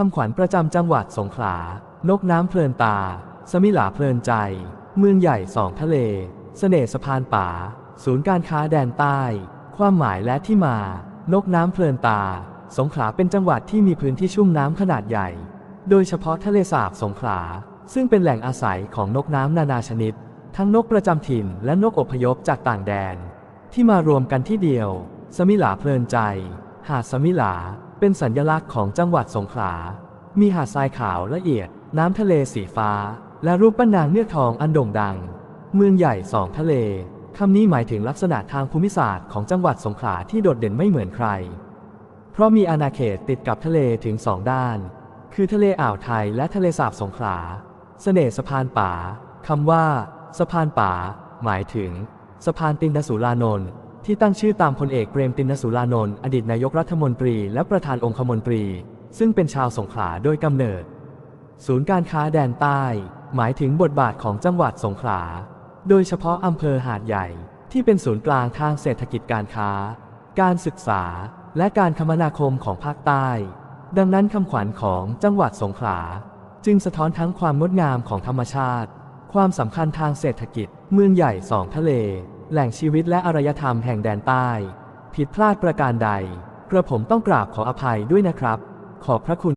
คำขวัญประจำจังหวัดสงขลา นกน้ำเพลินตา สมิหลาเพลินใจ เมืองใหญ่สองทะเลเสน่ห์สะพานป่า ศูนย์การค้าแดนใต้ ความหมายและที่มา นกน้ำเพลินตา สงขลาเป็นจังหวัดที่มีพื้นที่ชุ่มน้ำขนาดใหญ่ โดยเฉพาะทะเลสาบสงขลา ซึ่งเป็นแหล่งอาศัยของนกน้ำนานาชนิด ทั้งนกประจำถิ่นและนกอพยพจากต่างแดน ที่มารวมกันที่เดียว สมิหลาเพลินใจ หาดสมิหลา เป็นสัญลักษณ์ของจังหวัดสงขลา มีหาดทรายขาวละเอียด น้ำทะเลสีฟ้า และรูปปั้นนางเงือกทองอันโด่งดัง เมืองใหญ่สองทะเล คำนี้หมายถึงลักษณะทางภูมิศาสตร์ของจังหวัดสงขลาที่โดดเด่นไม่เหมือนใคร เพราะมีอาณาเขตติดกับทะเลถึงสองด้าน คือทะเลอ่าวไทยและทะเลสาบสงขลา เสน่ห์สะพานป่าคำว่า สะพานป่า หมายถึง สะพานตินนสุรานนท์ ที่ตั้งชื่อตามพลเอกเปรมตินสุรานนท์อดีตนายกรัฐมนตรีและประธานองคมนตรี ซึ่งเป็นชาวสงขลาโดยกำเนิด ศูนย์การค้าแดนใต้ หมายถึงบทบาทของจังหวัดสงขลา โดยเฉพาะอำเภอหาดใหญ่ ที่เป็นศูนย์กลางทางเศรษฐกิจการค้า การศึกษา และการคมนาคมของภาคใต้ ดังนั้นคำขวัญของจังหวัดสงขลา จึงสะท้อนทั้งความงดงามของธรรมชาติ ความสำคัญทางเศรษฐกิจ เมืองใหญ่สองทะเล แหล่งชีวิตและอารยธรรมแห่งแดนใต้ ผิดพลาดประการใด กระผมต้องกราบขออภัยด้วยนะครับ ขอบพระคุณ